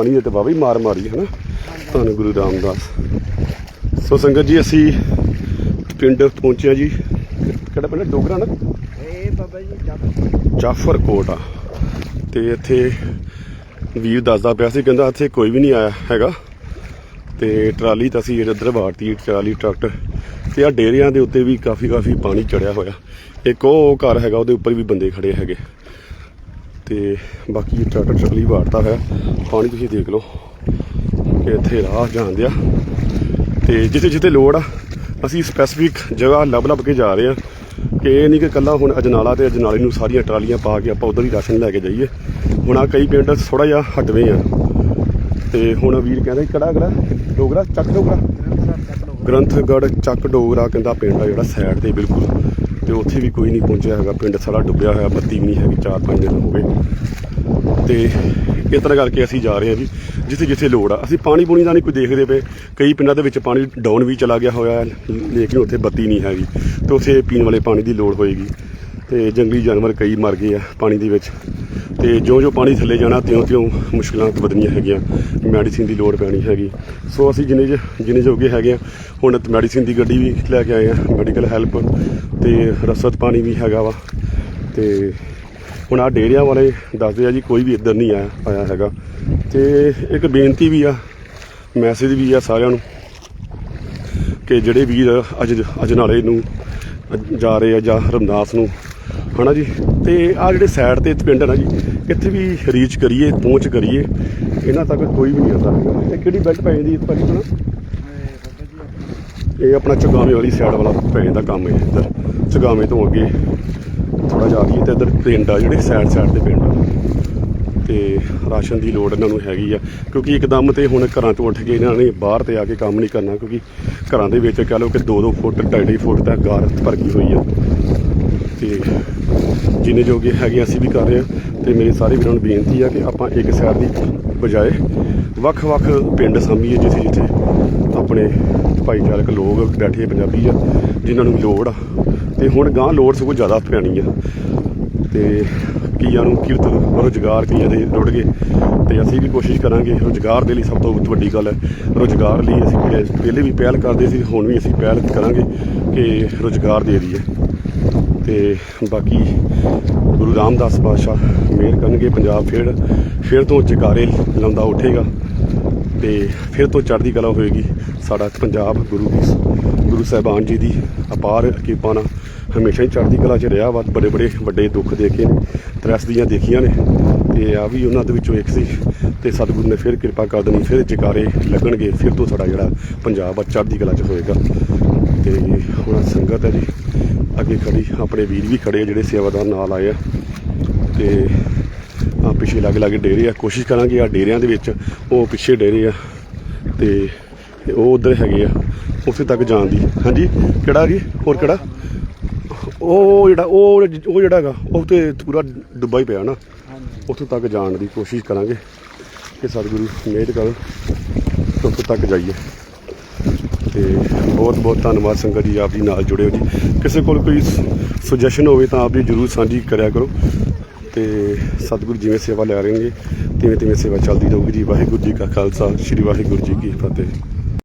ਪਾਣੀ ਦੇ ਤੇ ਹੀ ਮਾਰ ਮਾਰੀ ਹੈ ਨਾ। ਧੰਨ ਗੁਰੂ ਰਾਮਦਾਸ। ਸੋ ਸੰਗਤ ਜੀ ਅਸੀਂ ਪਿੰਡ ਪਹੁੰਚਿਆ ਜੀ। ਕਿਹੜਾ ਪਿੰਡ? ਡੋਗਰਾ ਨਾ? ਇਹ ਬਾਬਾ ਜੀ ਜੱਟ ਜਾਫਰ ਕੋਟ। ਆ। ਤੇ ਇੱਥੇ ਵੀਰ ਦੱਸਦਾ ਪਿਆ ਸੀ ਕਹਿੰਦਾ ਇੱਥੇ ਕੋਈ ਵੀ ਨਹੀਂ ਆਇਆ ਹੈਗਾ। ਤੇ ਟਰਾਲੀ ਤਾਂ ਅਸੀਂ ਇੱਧਰ ਵਾਰਤੀ ਟਰਾਲੀ ਟਰੈਕਟਰ ਤੇ ਆ ਡੇਰਿਆਂ ਦੇ ਉੱਤੇ ਵੀ ਕਾਫੀ ਕਾਫੀ ਪਾਣੀ ਚੜਿਆ ਹੋਇਆ। ਇੱਕ ਉਹ ਘਰ ਹੈਗਾ ਉਹਦੇ ਉੱਪਰ ਵੀ ਬੰਦੇ ਖੜੇ ਹੈਗੇ। ਤੇ ਬਾਕੀ ਟਰੈਕਟਰ ਟਰਾਲੀ ਵਾਰਤਾ ਹੋਇਆ ਪਾਣੀ ਤੁਸੀਂ ਦੇਖ ਲਓ ਕਿ ਇੱਥੇ ਰਾਹ ਜਾਂਦੇ ਆ। ਤੇ ਜਿੱਥੇ ਜਿੱਥੇ ਲੋੜ ਆ ਅਸੀਂ ਸਪੈਸੀਫਿਕ ਜਗ੍ਹਾ ਲੱਭ ਲੱਭ ਕੇ ਜਾ ਰਹੇ ਆ ਕਿ ਇਹ ਨਹੀਂ ਕਿ ਕੱਲਾ ਹੁਣ ਅਜਨਾਲਾ ਤੇ ਅਜਨਾਲੇ ਨੂੰ ਸਾਰੀਆਂ ਟਰਾਲੀਆਂ ਪਾ ਕੇ ਆਪਾਂ ਉਧਰ ਹੀ ਰਾਸ਼ਨ ਲੈ ਕੇ ਜਾਈਏ। ਹੁਣ ਆ ਕਈ ਪਿੰਡ ਥੋੜਾ ਜਿਹਾ ਹਟਵੇਂ ਆ। ਤੇ ਹੁਣ ਵੀਰ ਕਹਿੰਦਾ ਕਿਹੜਾ ਕਿਹੜਾ? ਡੋਗਰਾ ਚੱਕ ਡੋਗਰਾ। ਗ੍ਰੰਥਗੜ ਚੱਕ ਡੋਗਰਾ। ਕਹਿੰਦਾ ਪਿੰਡ ਆ ਜਿਹੜਾ ਸਾਈਡ ਤੇ ਬਿਲਕੁਲ। ਤੇ ਉੱਥੇ ਵੀ ਕੋਈ ਨਹੀਂ ਪਹੁੰਚਿਆ ਹੈਗਾ। ਪਿੰਡ ਸਾਰਾ ਡੁੱਬਿਆ ਹੋਇਆ, ਬੱਤੀ ਵੀ ਨਹੀਂ ਹੈਗੀ 4-5 ਦਿਨ ਹੋ ਗਏ। ਤੇ ਇਸ ਤਰ੍ਹਾਂ ਕਰਕੇ ਅਸੀਂ ਜਾ ਰਹੇ ਹਾਂ ਜੀ, ਜਿੱਥੇ ਜਿੱਥੇ ਲੋੜ ਆ। ਅਸੀਂ ਪਾਣੀ ਪੂਣੀ ਦਾ ਨਹੀਂ ਕੋਈ ਦੇਖਦੇ ਪਏ। ਕਈ ਪਿੰਡਾਂ ਦੇ ਵਿੱਚ ਪਾਣੀ ਡਾਊਨ ਵੀ ਚਲਾ ਗਿਆ ਹੋਇਆ ਲੇਕਿਨ ਉੱਥੇ ਬੱਤੀ ਨਹੀਂ ਹੈਗੀ। ਤੇ ਉੱਥੇ ਪੀਣ ਵਾਲੇ ਪਾਣੀ ਦੀ ਲੋੜ ਹੋਏਗੀ। ਤੇ ਜੰਗਲੀ ਜਾਨਵਰ ਕਈ ਮਰ ਗਏ ਆ ਪਾਣੀ ਦੇ ਵਿੱਚ। ਤੇ ਜਿਉਂ ਜਿਉਂ ਪਾਣੀ ਥੱਲੇ ਜਾਣਾ ਤਿਉਂ ਤਿਉਂ ਮੁਸ਼ਕਲਾਂ ਵਧਣੀਆਂ ਹੈਗੀਆਂ। ਮੈਡੀਸਿਨ ਦੀ ਲੋੜ ਪੈਣੀ ਹੈਗੀ। ਸੋ ਅਸੀਂ ਜਿੰਨੇ ਜਿੰਨੇ ਜੋਗੇ ਹੈਗੇ ਆ, ਹੁਣ ਮੈਡੀਸਿਨ ਦੀ ਗੱਡੀ ਵੀ ਲੈ ਕੇ ਆਏ ਆ, ਮੈਡੀਕਲ ਹੈਲਪ ਤੇ ਰਸਦ ਪਾਣੀ ਵੀ ਹੈਗਾ ਵਾ। ਤੇ ਹੁਣ ਆ ਡੇਰਿਆਂ ਵਾਲੇ ਦੱਸਦੇ ਆ ਜੀ, ਕੋਈ ਵੀ ਇੱਧਰ ਨਹੀਂ ਆਇਆ ਆਇਆ ਹੈਗਾ। ਤੇ ਇੱਕ ਬੇਨਤੀ ਵੀ ਆ, ਮੈਸੇਜ ਵੀ ਆ ਸਾਰਿਆਂ ਨੂੰ ਕਿ ਜਿਹੜੇ ਵੀਰ ਅੱਜ ਅਜਨਾਲੇ ਨੂੰ ਜਾ ਰਹੇ ਆ, ਜਾਂ ਰਮਦਾਸ ਨੂੰ, ਹਨਾ ਜੀ? ਤੇ ਆ ਜਿਹੜੇ ਸਾਈਡ ਤੇ ਪਿੰਡ ਆ ਨਾ ਜੀ, ਇੱਥੇ ਵੀ ਰੀਚ ਕਰੀਏ, ਪਹੁੰਚ ਕਰੀਏ। ਇਹਨਾਂ ਤੱਕ ਕੋਈ ਵੀ ਨਹੀਂ ਆਉਂਦਾ ਹੈਗਾ। ਇਹ ਕਿਹੜੀ ਬੈਲਟ ਪੈ ਜਾਂਦੀ ਭਾਜੀ? ਹੁਣ ਇਹ ਆਪਣਾ ਚਗਾਵੇਂ ਵਾਲੀ ਸਾਈਡ ਵਾਲਾ ਪੈ ਜਾਂਦਾ ਕੰਮ ਇਹ ਇੱਧਰ। ਚਗਾਵੇਂ ਤੋਂ ਅੱਗੇ ਥੋੜਾ ਜਾ ਕੇ ਗਈ ਤੇ ਇੱਧਰ ਪਿੰਡ ਆ, ਜਿਹੜੇ ਸਾਈਡ ਸਾਈਡ ਦੇ ਪਿੰਡ ਆ। ਤੇ ਰਾਸ਼ਨ ਦੀ ਲੋੜ ਇਹਨਾਂ ਨੂੰ ਹੈਗੀ ਆ, ਕਿਉਂਕਿ ਇੱਕਦਮ ਤੇ ਹੁਣ ਘਰਾਂ ਤੋਂ ਉੱਠ ਕੇ ਇਹਨਾਂ ਨੇ ਬਾਹਰ ਤੇ ਆ ਕੇ ਕੰਮ ਨਹੀਂ ਕਰਨਾ, ਕਿਉਂਕਿ ਘਰਾਂ ਦੇ ਵਿੱਚ ਕਹਿ ਲਓ ਕਿ 2-2 ਫੁੱਟ 2.5 ਫੁੱਟ ਤੱਕ ਗਾਰ ਭਰਕੀ ਹੋਈ ਆ। ਤੇ ਜਿੰਨੇ ਜੋਗੇ ਹੈਗੇ ਅਸੀਂ ਵੀ ਕਰ ਰਹੇ ਹਾਂ ਤੇ ਮੇਰੇ ਸਾਰੇ ਵੀਰਾਂ ਨੂੰ ਬੇਨਤੀ ਆ ਕਿ ਆਪਾਂ ਇੱਕ ਸਾਈਡ ਦੀ ਬਜਾਏ ਵੱਖ-ਵੱਖ ਪਿੰਡ ਸਾਂਭੀਏ, ਜਿੱਥੇ ਜਿੱਥੇ ਆਪਣੇ ਭਾਈਚਾਰਕ ਲੋਕ ਬੈਠੇ ਪੰਜਾਬੀ ਆ, ਜਿਨ੍ਹਾਂ ਨੂੰ ਲੋੜ ਆ। ਤੇ ਹੁਣ ਗਾਂ ਲੋੜ ਸਗੋਂ ਜ਼ਿਆਦਾ ਪੈਣੀ ਆ। ਤੇ ਕਈਆਂ ਨੂੰ ਕਿਰਤ ਰੋਜ਼ਗਾਰ ਕਈਆਂ ਦੇ ਰੁੜ ਗਏ। ਤੇ ਅਸੀਂ ਵੀ ਕੋਸ਼ਿਸ਼ ਕਰਾਂਗੇ ਰੋਜ਼ਗਾਰ ਦੇ ਲਈ ਸਭ ਤੋਂ ਵੱਡੀ ਗੱਲ ਹੈ ਰੋਜ਼ਗਾਰ ਲਈ ਅਸੀਂ ਪਹਿਲੇ ਵੀ ਪਹਿਲ ਕਰਦੇ ਸੀ, ਹੁਣ ਵੀ ਅਸੀਂ ਪਹਿਲ ਕਰਾਂਗੇ ਕਿ ਰੋਜ਼ਗਾਰ ਦੇ ਦਈਏ। ਤੇ ਬਾਕੀ ਗੁਰੂ ਰਾਮਦਾਸ ਪਾਤਸ਼ਾਹ ਮਿਹਰ ਕਰਨਗੇ, ਪੰਜਾਬ ਫਿਰ ਫਿਰ ਤੋਂ ਜਕਾਰੇ ਲਾਉਂਦਾ ਉੱਠੇਗਾ। ਤੇ ਫਿਰ ਤੋਂ ਚੜ੍ਹਦੀ ਕਲਾ ਹੋਏਗੀ ਸਾਡਾ ਪੰਜਾਬ ਗੁਰੂ ਦੀ ਗੁਰੂ ਸਾਹਿਬਾਨ ਜੀ ਦੀ ਅਪਾਰ ਕਿਰਪਾ ਨਾਲ ਹਮੇਸ਼ਾ ਹੀ ਚੜ੍ਹਦੀ ਕਲਾ 'ਚ ਰਿਹਾ ਵਾ, ਬੜੇ ਬੜੇ ਵੱਡੇ ਦੁੱਖ ਦੇਖੇ ਨੇ ਤਰਸਦੀਆਂ ਦੇਖੀਆਂ ਨੇ ਤੇ ਆ ਵੀ ਉਹਨਾਂ ਦੇ ਵਿੱਚੋਂ ਇੱਕ ਸੀ ਤੇ ਸਤਿਗੁਰੂ ਨੇ ਫਿਰ ਕਿਰਪਾ ਕਰ ਦੇਣੀ, ਫਿਰ ਜਕਾਰੇ ਲੱਗਣਗੇ, ਫਿਰ ਤੋਂ ਸਾਡਾ ਜਿਹੜਾ ਪੰਜਾਬ ਆ ਚੜ੍ਹਦੀ ਕਲਾ 'ਚ ਹੋਏਗਾ। ਤੇ ਹੁਣ ਸੰਗਤ ਹੈ ਜੀ, ਅੱਗੇ ਖੜੀ, ਆਪਣੇ ਵੀਰ ਵੀ ਖੜੇ ਜਿਹੜੇ ਸੇਵਾਦਾਰ ਨਾਲ ਆਏ ਆ। ਤੇ ਪਿੱਛੇ ਲੱਗ ਲੱਗ ਡੇਰੇ ਆ। ਕੋਸ਼ਿਸ਼ ਕਰਾਂਗੇ ਆ ਡੇਰਿਆਂ ਦੇ ਵਿੱਚ ਉਹ ਪਿੱਛੇ ਡੇਰੇ ਆ ਤੇ ਉਹ ਉਧਰ ਹੈਗੇ ਆ, ਉੱਥੇ ਤੱਕ ਜਾਣ ਦੀ। ਹਾਂਜੀ, ਕਿਹੜਾ ਜੀ? ਹੋਰ ਕਿਹੜਾ? ਉਹ ਜਿਹੜਾ, ਉਹ ਉਹ ਜਿਹੜਾ ਹੈਗਾ, ਉਹ ਤੇ ਪੂਰਾ ਡੁੱਬਾ ਹੀ ਪਿਆ ਨਾ। ਉੱਥੇ ਤੱਕ ਜਾਣ ਦੀ ਕੋਸ਼ਿਸ਼ ਕਰਾਂਗੇ। ਕਿ ਸਤਿਗੁਰੂ ਮਿਹਰ ਕਰਨ, ਉੱਥੇ ਤੱਕ ਜਾਈਏ। ਤੇ ਬਹੁਤ ਬਹੁਤ ਧੰਨਵਾਦ ਸੰਗਤ ਜੀ, ਆਪ ਜੀ ਨਾਲ ਜੁੜੇ ਹੋ ਜੀ। ਕਿਸੇ ਕੋਲ ਕੋਈ ਸੁਜੈਸ਼ਨ ਹੋਵੇ ਤਾਂ ਆਪ ਜੀ ਜਰੂਰ ਸਾਂਝੀ ਕਰਿਆ ਕਰੋ। ਤੇ ਸਤਿਗੁਰੂ ਜਿਵੇਂ ਸੇਵਾ ਲੈ ਰਹੇਗੇ ਤਿਵੇਂ ਤਿਵੇਂ ਸੇਵਾ ਚੱਲਦੀ ਰਹੂਗੀ ਜੀ। ਵਾਹਿਗੁਰੂ ਜੀ ਕਾ ਖਾਲਸਾ। ਸ੍ਰੀ ਵਾਹਿਗੁਰੂ ਜੀ ਕੀ ਫਤਿਹ।